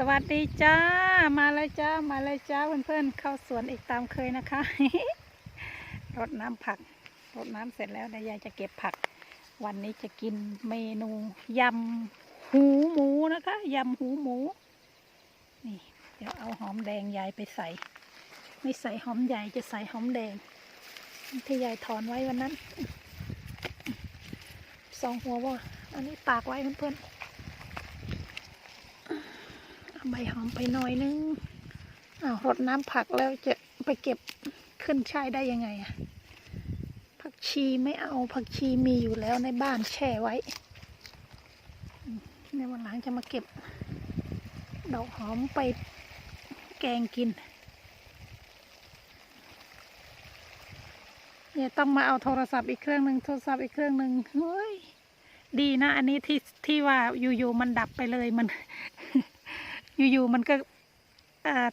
สวัสดีจ้า มาเลยจ้า มาเลยจ้าเพื่อนๆเข้าสวนอีกตามเคยนะคะ รดน้ำผัก รดน้ำเสร็จแล้วเดี๋ยวยายจะเก็บผัก วันนี้จะกินเมนูยำหูหมูนะคะยำหูหมู นี่เดี๋ยวเอาหอมแดงยายไปใส่ ไม่ใส่หอมใหญ่จะใส่หอมแดง ที่ยายถอนไว้วันนั้น สองหัวว่าอันนี้ตากไว้เพื่อนๆเอา ใบหอมไปหน่อยนึงอ้าวรดน้ำผักแล้วจะไปเก็บขึ้นช่ายได้ยังไงอะผักชีไม่เอาผักชีมีอยู่แล้วในบ้านแช่ไว้ ในวันหลังจะมาเก็บ ดอกหอมไปแกงกิน เนี่ยต้องมาเอาโทรศัพท์อีกเครื่องหนึ่งโทรศัพท์อีกเครื่องหนึ่งเฮ้ยดีนะ อันนี้ที่ที่ว่าอยู่ๆมันดับไปเลยมัน อยู่ๆมันก็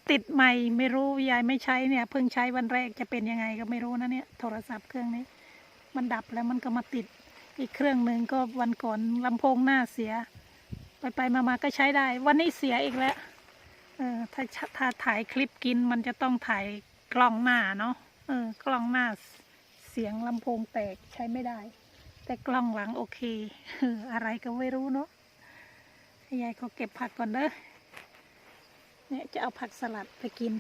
ติดใหม่ไม่รู้ยายไม่ใช้เนี่ย เพิ่งใช้วันแรกจะเป็นยังไงก็ไม่รู้นะเนี่ยโทรศัพท์เครื่องนี้ มันดับแล้วมันก็มาติดอีกเครื่องหนึ่งก็วันก่อนลำโพงหน้าเสีย ไปไปๆมาๆก็ใช้ได้ วันนี้เสียอีกแล้วเออถ้าถ้าถ่ายคลิปกินมันจะต้องถ่ายกล้องหน้าเนาะเออกล้องหน้าเสียงลำโพงแตกใช้ไม่ได้ แต่กล้องหลังโอเคอะไรก็ไม่รู้เนาะยายเขาเก็บผักก่อนเด้อ เนี่ยจะเอาผักสลัดไปกิน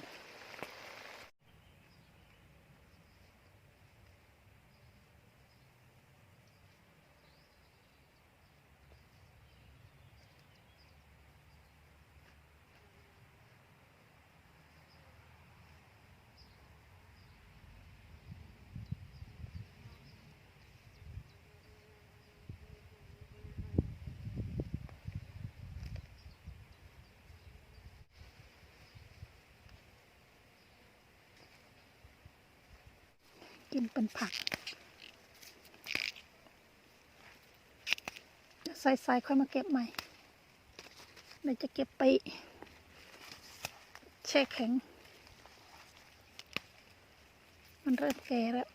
กินเป็นผัก จะใส่ๆค่อยมาเก็บใหม่เดี๋ยวจะเก็บไป แช่แข็ง มันเริ่มแก่แล้ว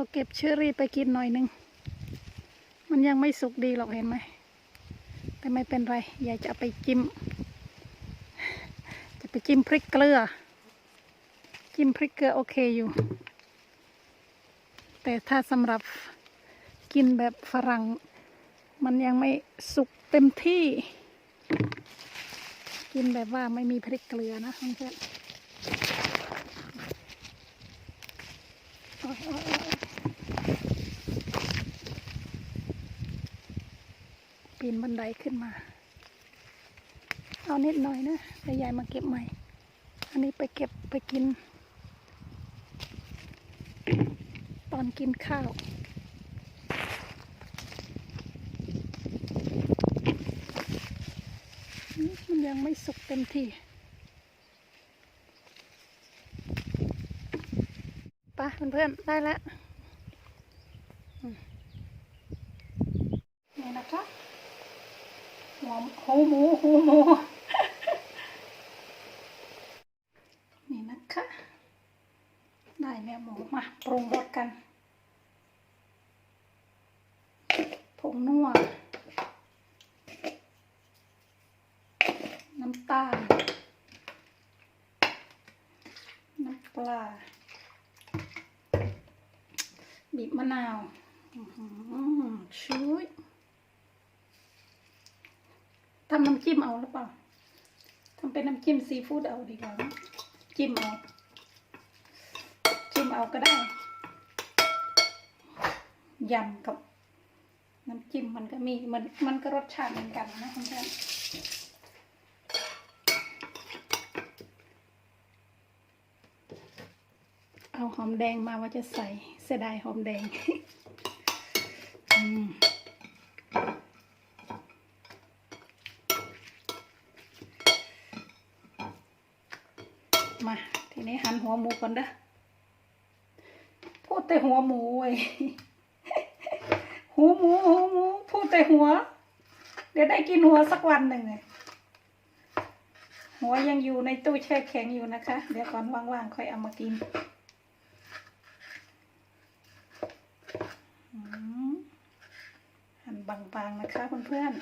เขาเก็บเชอรี่ไปกินหน่อยหนึง มันยังไม่สุกดีหรอกเห็นไหม แต่ไม่เป็นไรยายจะไปจิ้ม จะไปจิ้มพริกเกลือ จิ้มพริกเกลือโอเคอยู่ แต่ถ้าสำหรับกินแบบฝรั่ง มันยังไม่สุกเต็มที่ กินแบบว่าไม่มีพริกเกลือนะเพื่อนโอ๊ยโอ๊ยโอ๊ย ปีนบันไดขึ้นมา เอานิดหน่อยนะเดี๋ยวยายมาเก็บใหม่ อันนี้ไปเก็บไปกิน ตอนกินข้าวมันยังไม่สุกเต็มที่ปะเพื่อนๆได้แล้วอืมนี่นะคะ หัวหูหมูหูหมูนี่นะคะ ได้แล้วหมูมาปรุงรสกันผงนัวน้ำตาล น้ำปลา บีบมะนาว ชุย ทำน้ำจิ้มเอาหรือเปล่าทำเป็นน้ำจิ้มซีฟู้ดเอาดีกว่าจิ้มเอา จิ้มเอาก็ได้ยำกับน้ำจิ้มมันก็มีมันมันก็รสชาติเหมือนกันนะเพื่อนเอาหอมแดงมาว่าจะใส่เสียดายหอมแดง อืมมาทีนี้ หัวหมูก่อนเด้อพูดแต่หัวหมูเว้ยหูหมูหูหมูพูดแต่หัว เดี๋ยวได้กินหัวสักวันหนึ่งเลยหัวยังอยู่ในตู้แช่แข็งอยู่นะคะ เดี๋ยวก่อนว่างๆค่อยเอามากินหั่นบางๆนะคะเพื่อนๆ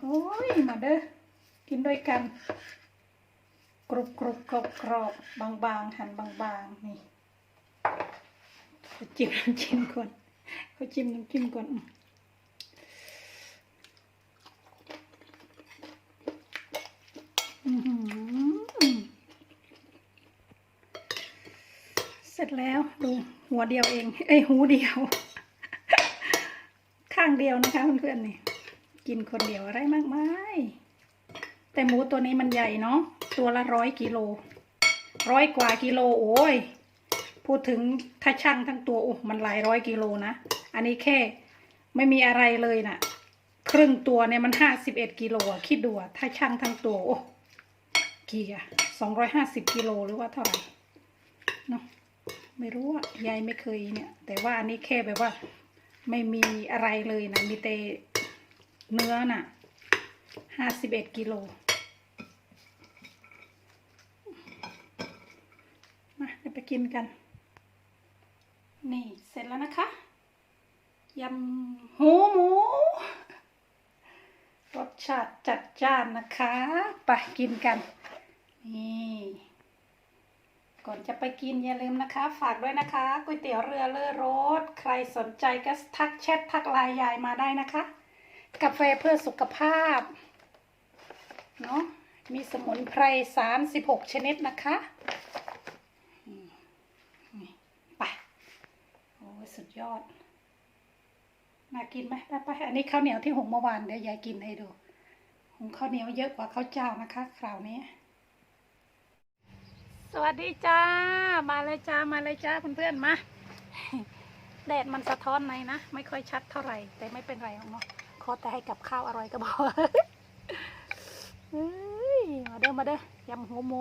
โอ้ยมาเด้อกินด้วยกัน กรุบกรุบกรอบกรอบบางบางๆหั่นบางบางๆ นี่เขาจิ้มน้ำจิ้มก่อนเขาจิ้มน้ำจิ้มก่อนอืมอื้อหือเสร็จแล้วดูหัวเดียวเอง เอ้ยหูเดียว ข้างเดียวนะคะเพื่อนๆนี่ กินคนเดียวอะไรมากมาย แต่หมูตัวนี้มันใหญ่เนาะตัวละร้อยกิโลร้อยกว่ากิโลโอ้ยพูดถึงถ้าช่างทั้งตัวโอ้มันหลายร้อยกิโลนะอันนี้แค่ไม่มีอะไรเลยนะ่ะ ครึ่งตัวเนี่ยมันห้าสิบเอ็ดกิโลคิดดูอะถ้าช่างทั้งตัวโอ้กี่อะสองร้อยห้าสิบกิโลหรือว่าเท่าไหร่เนาะไม่รู้อะยายไม่เคยเนี่ย แต่ว่าอันนี้แค่แบบว่าไม่มีอะไรเลยนะมีแต่เนื้อน่ะห้าสิบเอ็ดกิโล มาเดี๋ยว ไปกินกัน นี่เสร็จแล้วนะคะยำหูหมู รสชาติจัดจ้านนะคะ ไปกินกัน นี่ ก่อนจะไปกินอย่าลืมนะคะ ฝากด้วยนะคะก๋วยเตี๋ยวเรือเลอรสใครสนใจก็ทักแชททักไลน์ยายมาได้นะคะ กาแฟเพื่อสุขภาพ เนาะมีสมุนไพร 36 ชนิดนะคะอืมนี่ไป โอ้ย สุดยอด น่ากินไหมไปไปอันนี้ข้าวเหนียวที่หุงเมื่อวานเดี๋ยวยายกินให้ดูหุงข้าวเหนียวเยอะกว่าข้าวเจ้านะคะ คราวนี้ สวัสดีจ้า มาเลยจ้า มาเลยจ้าเพื่อนๆมา แดดมันสะท้อนในนะ ไม่ค่อยชัดเท่าไหร่ แต่ไม่เป็นไรหรอกเนาะขอแต่ให้กับข้าวอร่อยก็บอกมาเด้อมาเด้อยำหัวหมู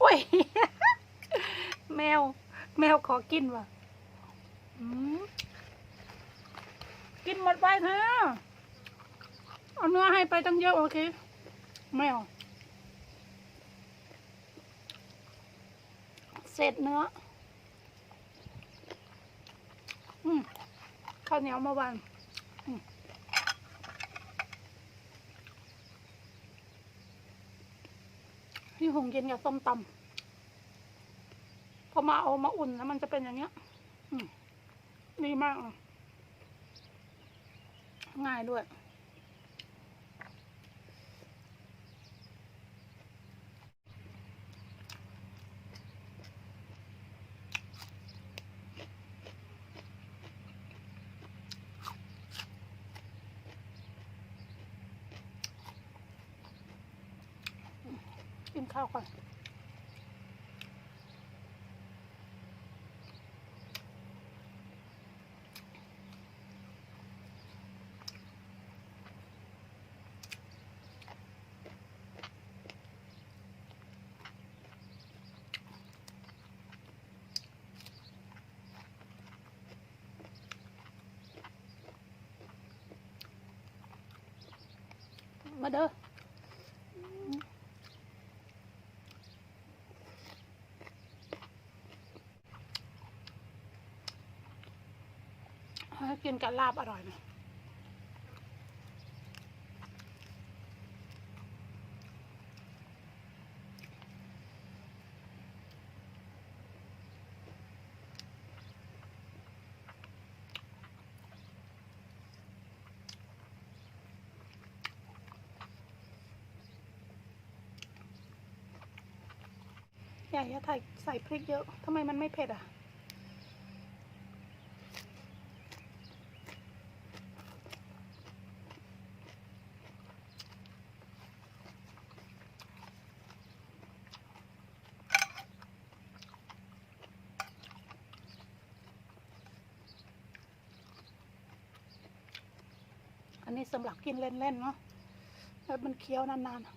โอ้ย แมว แมวขอกินว่ะ กินหมดไปเถอะเอาเนื้อให้ไปตั้งเยอะโอเค ไม่เอาเศษเนื้ออืมข้าวเหนียวเมื่อวานที่หุงเย็นกับส้มตำพอมาเอามาอุ่นแล้วมันจะเป็นอย่างเงี้ย อืม ดีมากเลยง่ายด้วย กินข้าวก่อน มาเด้อให้กินกับลาบอร่อยไหม ใหญ่อะใส่ใส่พริกเยอะทำไมมันไม่เผ็ดอะ อันนี้สำหรับกินเล่นๆเนาะแล้วมันเคี้ยวนานเช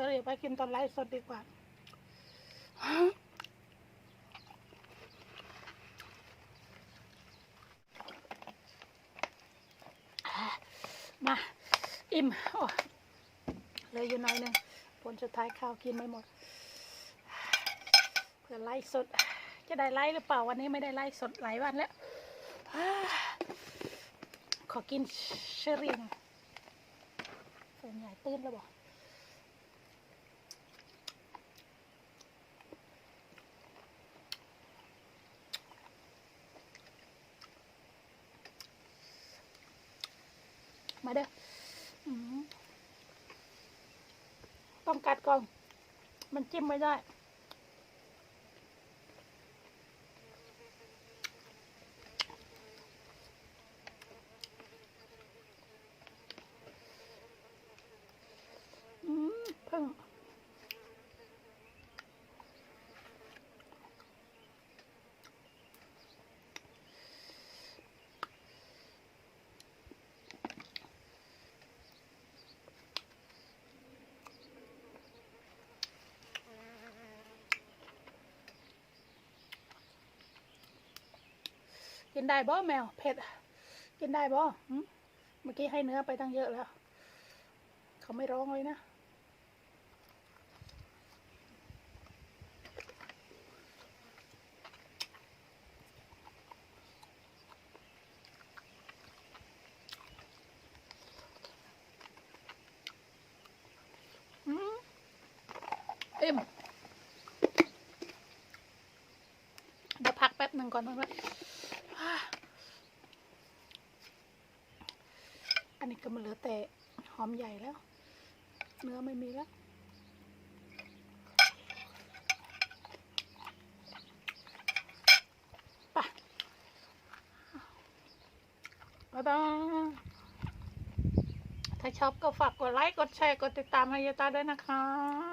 อรี่ไปกินตอนไลฟ์สดดีกว่ามา อิ่มโอ้เลยอยู่หน้อยหนึ่งผลสุดท้ายข้าวกินไม่หมด เพื่อไล่สด จะได้ไล่หรือเปล่าวันนี้ไม่ได้ไล่สดหลายวันแล้ว ขอกินเชอรี่หน่อยส่วนใหญ่ตื้นแล้วบอก มาเด้ออืมต้องกัดก่อน มันจิ้มไม่ได้ อืมเพิ่ง กินได้บ่แมวเผ็ด กินได้บ่เมื่อกี้ให้เนื้อไปตั้งเยอะแล้ว เขาไม่ร้องเลยนะอืมเอ็มเดี๋ยวพักแป๊บหนึ่งก่อนเพื่อนๆอั นนี้ก็มันเหลือแต่หอมใหญ่แล้ว เนื้อไม่มีแล้วไปบ๊ายบายถ้าชอบก็ฝากกดไลค์ กดแชร์ กดติดตามให้ยายตาด้วยนะคะ